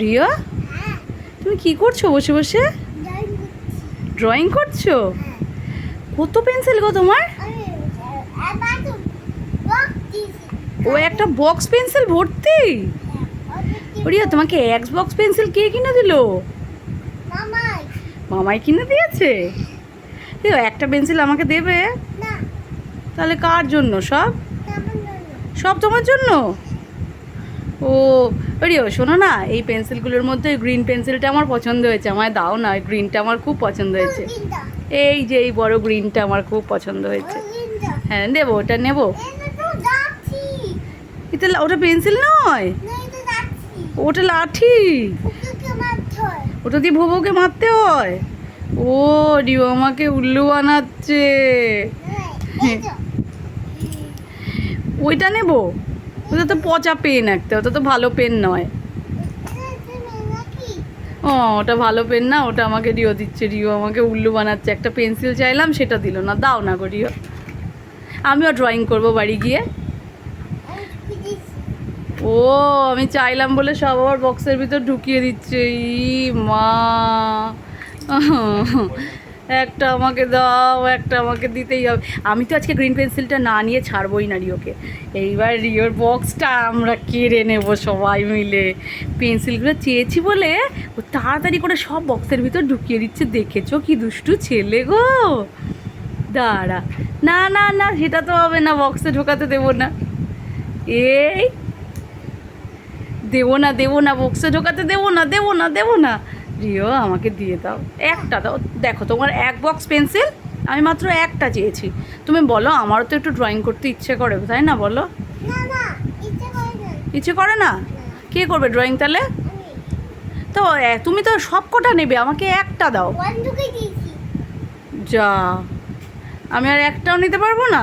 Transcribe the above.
রিয়া? তুমি কি করছ বসে বসে? ড্রয়িং করছ? কত পেন্সিল গো তোমার? ও একটা বক্স পেন্সিল ভর্তি? রিয়া তোমাকে এক্স বক্স পেন্সিল কে কিনে দিল? মামাই কিনে দিয়েছে? একটা পেন্সিল আমাকে দেবে? তাহলে কার জন্য সব? সব তোমার জন্য? ও রিও শোনো না এই পেন্সিলগুলোর মধ্যে গ্রিন পেন্সিলটা আমার পছন্দ হয়েছে আমায় দাও না গ্রিনটা আমার খুব পছন্দ হয়েছে। এই যে এই বড় গ্রিনটা আমার খুব পছন্দ হয়েছে। হ্যাঁ দেবো ওটা নেব। এটা ওটা পেন্সিল নয়? ওটা লাঠি। ওটা দিয়ে ভোবকে মারতে হয়। ও রিও আমাকে উল্লু বানাচ্ছে। ওইটা নেব? পচা পেন একটা, ওটা তো ভালো পেন নয়। ও, ওটা ভালো পেন না, ওটা আমাকে রিও দিচ্ছে, রিও আমাকে উল্লু বানাচ্ছে। একটা পেন্সিল চাইলাম, সেটা দিল না, দাও না গো রিও। আমিও ড্রয়িং করব বাড়ি গিয়ে। ও, আমি চাইলাম বলে সব আবার বক্সের ভিতর ঢুকিয়ে দিচ্ছে, ই মা। একটা আমাকে দাও, একটা আমাকে দিতেই হবে। আমি তো আজকে গ্রিন পেন্সিলটা না নিয়ে ছাড়বই না রিওকে। এইবার রিওর বক্সটা আমরা কেড়ে নেব সবাই মিলে। পেন্সিলগুলো চেয়েছি বলে ও তাড়াতাড়ি করে সব বক্সের ভিতর ঢুকিয়ে দিচ্ছে। দেখেছ কি দুষ্টু ছেলে গো? দাঁড়া। না না না, সেটা তো হবে না বক্সে ঢোকাতে দেবো না। এই, দেবো না দেবো না বক্সে ঢোকাতে দেবো না দেবো না দেবো না। রিও আমাকে দিয়ে দাও। একটা দাও। দেখো তোমার এক বক্স পেন্সিল আমি মাত্র একটা চেয়েছি। তুমি বলো আমারও তো একটু ড্রয়িং করতে ইচ্ছে করে তাই না বলো? ইচ্ছে করে না। কে করবে ড্রয়িং তাহলে? তো তুমি তো সব কটা নেবে আমাকে একটা দাও। যা আমি আর একটাও নিতে পারব না?